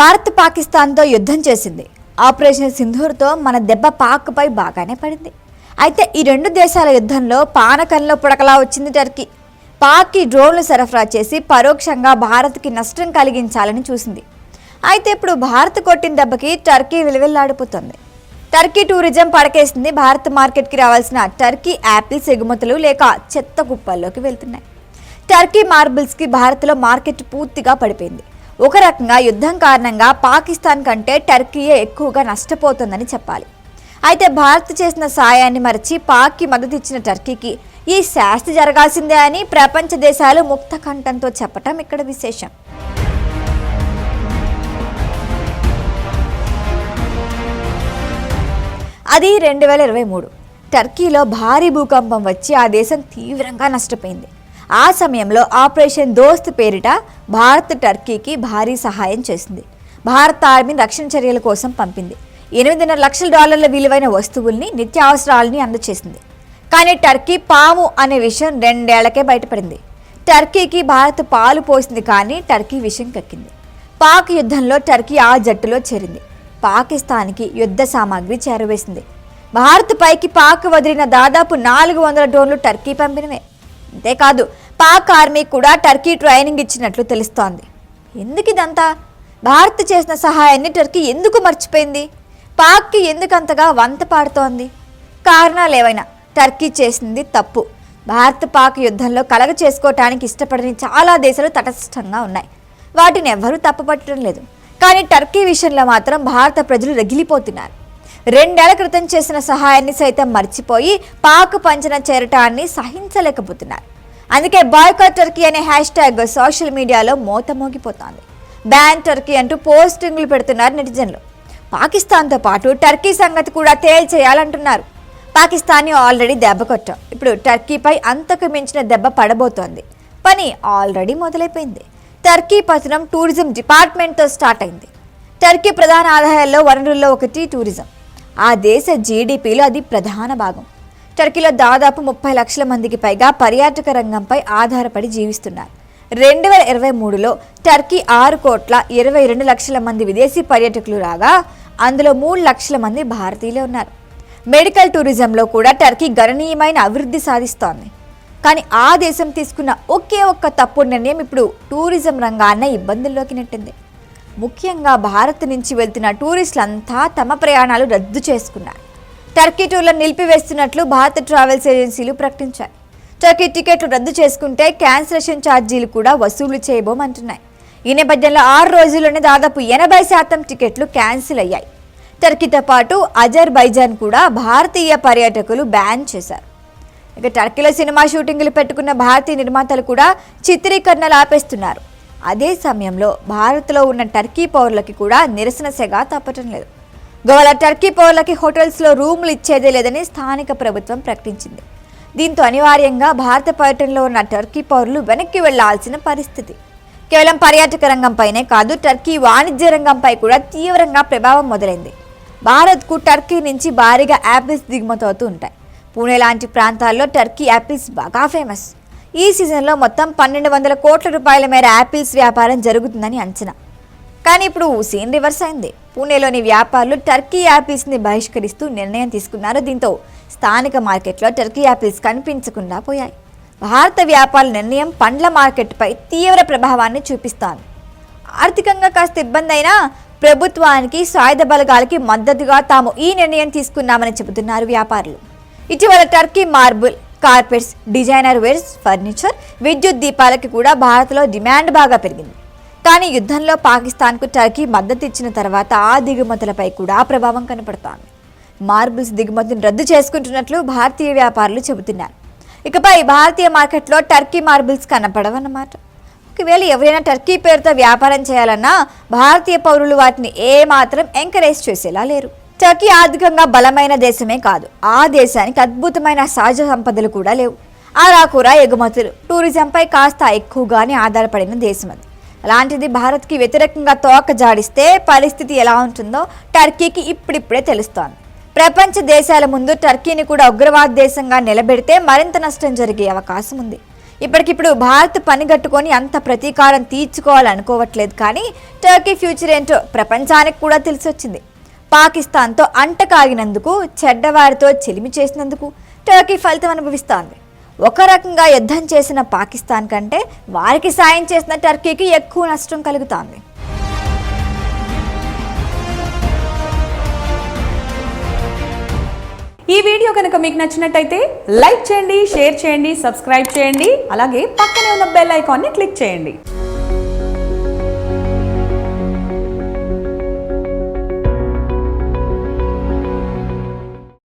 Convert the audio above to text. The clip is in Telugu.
భారత్ పాకిస్తాన్తో యుద్ధం చేసింది. ఆపరేషన్ సింధూర్తో మన దెబ్బ పాక్పై బాగానే పడింది. అయితే ఈ రెండు దేశాల యుద్ధంలో పానకంలో పుడకలా వచ్చింది టర్కీ. పాక్కి డ్రోన్లు సరఫరా చేసి పరోక్షంగా భారత్కి నష్టం కలిగించాలని చూసింది. అయితే ఇప్పుడు భారత్ కొట్టిన దెబ్బకి టర్కీ విలువెల్లాడిపోతుంది. టర్కీ టూరిజం పడకేసింది భారత్ మార్కెట్కి రావాల్సిన టర్కీ యాపిల్స్ ఎగుమతులు లేక చెత్త కుప్పల్లోకి వెళ్తున్నాయి. టర్కీ మార్బుల్స్కి భారత్లో మార్కెట్ పూర్తిగా పడిపోయింది. ఒక రకంగా యుద్ధం కారణంగా పాకిస్తాన్ కంటే టర్కీయే ఎక్కువగా నష్టపోతుందని చెప్పాలి. అయితే భారత్ చేసిన సాయాన్ని మరచి పాక్కి మద్దతు ఇచ్చిన టర్కీకి ఈ శాస్తి జరగాల్సిందే అని ప్రపంచ దేశాలు ముక్త కంఠంతో చెప్పటం ఇక్కడ విశేషం. అది రెండు వేల ఇరవై మూడు. టర్కీలో భారీ భూకంపం వచ్చి ఆ దేశం తీవ్రంగా నష్టపోయింది. ఆ సమయంలో ఆపరేషన్ దోస్త్ పేరిట భారత్ టర్కీకి భారీ సహాయం చేసింది. భారత ఆర్మీ రక్షణ చర్యల కోసం పంపింది. ఎనిమిదిన్నర లక్షల డాలర్ల విలువైన వస్తువుల్ని నిత్యావసరాలని అందచేసింది. కానీ టర్కీ పాము అనే విషయం రెండేళ్ళకే బయటపడింది. టర్కీకి భారత్ పాలు పోసింది కానీ టర్కీ విషయం కక్కింది. పాక్ యుద్ధంలో టర్కీ ఆ జట్టులో చేరింది. పాకిస్తాన్కి యుద్ధ సామాగ్రి చేరవేసింది. భారత్ పైకి పాక్ వదిలిన దాదాపు నాలుగు వందల డ్రోన్లు టర్కీ పంపినవే. అంతేకాదు పాక్ ఆర్మీ కూడా టర్కీ ట్రైనింగ్ ఇచ్చినట్లు తెలుస్తోంది. ఎందుకు ఇదంతా? భారత్ చేసిన సహాయాన్ని టర్కీ ఎందుకు మర్చిపోయింది? పాక్కి ఎందుకంతగా వంత పాడుతోంది? కారణాలు ఏవైనా? టర్కీ చేసింది తప్పు. భారత్ పాక్ యుద్ధంలో కలగ చేసుకోవటానికి ఇష్టపడని చాలా దేశాలు తటస్థంగా ఉన్నాయి. వాటిని ఎవ్వరూ తప్పుపట్టడం లేదు. కానీ టర్కీ విషయంలో మాత్రం భారత ప్రజలు రగిలిపోతున్నారు. రెండేళ్ళ క్రితం చేసిన సహాయాన్ని సైతం మర్చిపోయి పాక్ పంచన చేరటాన్ని సహించలేకపోతున్నారు. అందుకే బాయ్కాట్ టర్కీ అనే హ్యాష్ ట్యాగ్ సోషల్ మీడియాలో మోతమోగిపోతోంది. బ్యాన్ టర్కీ అంటూ పోస్టింగ్లు పెడుతున్నారు నెటిజన్లు. పాకిస్తాన్తో పాటు టర్కీ సంగతి కూడా తేల్చేయాలంటున్నారు. పాకిస్తాన్ని ఆల్రెడీ దెబ్బ కొట్టాం ఇప్పుడు టర్కీపై అంతకు మించిన దెబ్బ పడబోతోంది. పని ఆల్రెడీ మొదలైపోయింది. టర్కీ పతనం టూరిజం డిపార్ట్మెంట్తో స్టార్ట్ అయింది. టర్కీ ప్రధాన ఆదాయాల్లో వనరుల్లో ఒకటి టూరిజం. ఆ దేశ జీడిపిలో అది ప్రధాన భాగం. టర్కీలో దాదాపు ముప్పై లక్షల మందికి పైగా పర్యాటక రంగంపై ఆధారపడి జీవిస్తున్నారు. రెండు వేల ఇరవై మూడులో టర్కీ ఆరు కోట్ల ఇరవై రెండు లక్షల మంది విదేశీ పర్యాటకులు రాగా అందులో మూడు లక్షల మంది భారతీయులే ఉన్నారు. మెడికల్ టూరిజంలో కూడా టర్కీ గణనీయమైన అభివృద్ధి సాధిస్తోంది. కానీ ఆ దేశం తీసుకున్న ఒకే ఒక్క తప్పుడు నిర్ణయం ఇప్పుడు టూరిజం రంగాన్ని ఇబ్బందుల్లోకి నెట్టింది. ముఖ్యంగా భారత్ నుంచి వెళ్తున్న టూరిస్టులంతా తమ ప్రయాణాలు రద్దు చేసుకున్నారు. టర్కీ టూర్లను నిలిపివేస్తున్నట్లు భారత ట్రావెల్స్ ఏజెన్సీలు ప్రకటించాయి. టర్కీ టికెట్లు రద్దు చేసుకుంటే క్యాన్సిలేషన్ ఛార్జీలు కూడా వసూలు చేయబోమంటున్నాయి. ఈ నేపథ్యంలో ఆరు రోజుల్లోనే దాదాపు ఎనభై శాతం టికెట్లు క్యాన్సిల్ అయ్యాయి. టర్కీతో పాటు అజర్బైజాన్ కూడా భారతీయ పర్యాటకులు బ్యాన్ చేశారు. ఇక టర్కీలో సినిమా షూటింగ్లు పెట్టుకున్న భారతీయ నిర్మాతలు కూడా చిత్రీకరణలు ఆపేస్తున్నారు. అదే సమయంలో భారత్లో ఉన్న టర్కీ పౌరులకి కూడా నిరసన సెగ తప్పటం లేదు. గోవాల టర్కీ పౌరులకి హోటల్స్లో రూములు ఇచ్చేదే లేదని స్థానిక ప్రభుత్వం ప్రకటించింది. దీంతో అనివార్యంగా భారత పర్యటనలో ఉన్న టర్కీ పౌరులు వెనక్కి వెళ్ళాల్సిన పరిస్థితి. కేవలం పర్యాటక రంగంపైనే కాదు టర్కీ వాణిజ్య రంగంపై కూడా తీవ్రంగా ప్రభావం మొదలైంది. భారత్కు టర్కీ నుంచి భారీగా యాపిల్స్ దిగుమతవుతూ ఉంటాయి. పూణే లాంటి ప్రాంతాల్లో టర్కీ యాపిల్స్ బాగా ఫేమస్. ఈ సీజన్లో మొత్తం పన్నెండు వందల కోట్ల రూపాయల మేర యాపిల్స్ వ్యాపారం జరుగుతుందని అంచనా. కానీ ఇప్పుడు సీన్ రివర్స్ అయింది. పూణేలోని వ్యాపారులు టర్కీ యాపిల్స్ని బహిష్కరిస్తూ నిర్ణయం తీసుకున్నారు. దీంతో స్థానిక మార్కెట్లో టర్కీ యాపిల్స్ కనిపించకుండా పోయాయి. భారత వ్యాపార నిర్ణయం పండ్ల మార్కెట్పై తీవ్ర ప్రభావాన్ని చూపిస్తాను ఆర్థికంగా కాస్త ఇబ్బంది అయినా ప్రభుత్వానికి సాయుధ బలగాలకి మద్దతుగా తాము ఈ నిర్ణయం తీసుకున్నామని చెబుతున్నారు వ్యాపారులు. ఇటీవల Turkey marble carpets designer wares furniture విద్యుత్ దీపాలకి కూడా భారత్లో డిమాండ్ బాగా పెరిగింది. కానీ యుద్ధంలో పాకిస్తాన్కు టర్కీ మద్దతు ఇచ్చిన తర్వాత ఆ దిగుమతులపై కూడా ప్రభావం కనపడుతోంది. మార్బుల్స్ దిగుమతిని రద్దు చేసుకుంటున్నట్లు భారతీయ వ్యాపారులు చెబుతున్నారు. ఇకపై భారతీయ మార్కెట్లో టర్కీ మార్బుల్స్ కనపడవన్నమాట. ఒకవేళ ఎవరైనా టర్కీ పేరుతో వ్యాపారం చేయాలన్నా భారతీయ పౌరులు వాటిని ఏ మాత్రం ఎంకరేజ్ చేసేలా లేరు. టర్కీ ఆర్థికంగా బలమైన దేశమే కాదు. ఆ దేశానికి అద్భుతమైన సహజ సంపదలు కూడా లేవు. ఆరాకూర ఎగుమతులు టూరిజంపై కాస్త ఎక్కువగానే ఆధారపడిన దేశం అది. అలాంటిది భారత్కి వ్యతిరేకంగా తోక జాడిస్తే పరిస్థితి ఎలా ఉంటుందో టర్కీకి ఇప్పుడిప్పుడే తెలుస్తోంది. ప్రపంచ దేశాల ముందు టర్కీని కూడా ఉగ్రవాద దేశంగా నిలబెడితే మరింత నష్టం జరిగే అవకాశం ఉంది. ఇప్పటికిప్పుడు భారత్ పనిగట్టుకొని అంత ప్రతీకారం తీర్చుకోవాలనుకోవట్లేదు కానీ టర్కీ ఫ్యూచర్ ఏంటో ప్రపంచానికి కూడా తెలిసొచ్చింది. పాకిస్తాన్తో అంటకాగినందుకు చెడ్డవారితో చెలిమి చేసినందుకు టర్కీ ఫలితం అనుభవిస్తోంది. ఒక రకంగా యుద్ధం చేసిన పాకిస్తాన్ కంటే వారికి సాయం చేసిన టర్కీకి ఎక్కువ నష్టం కలుగుతోంది. ఈ వీడియో కనుక మీకు నచ్చినట్టయితే లైక్ చేయండి షేర్ చేయండి సబ్స్క్రైబ్ చేయండి అలాగే పక్కనే ఉన్న బెల్ ఐకాన్ని క్లిక్ చేయండి.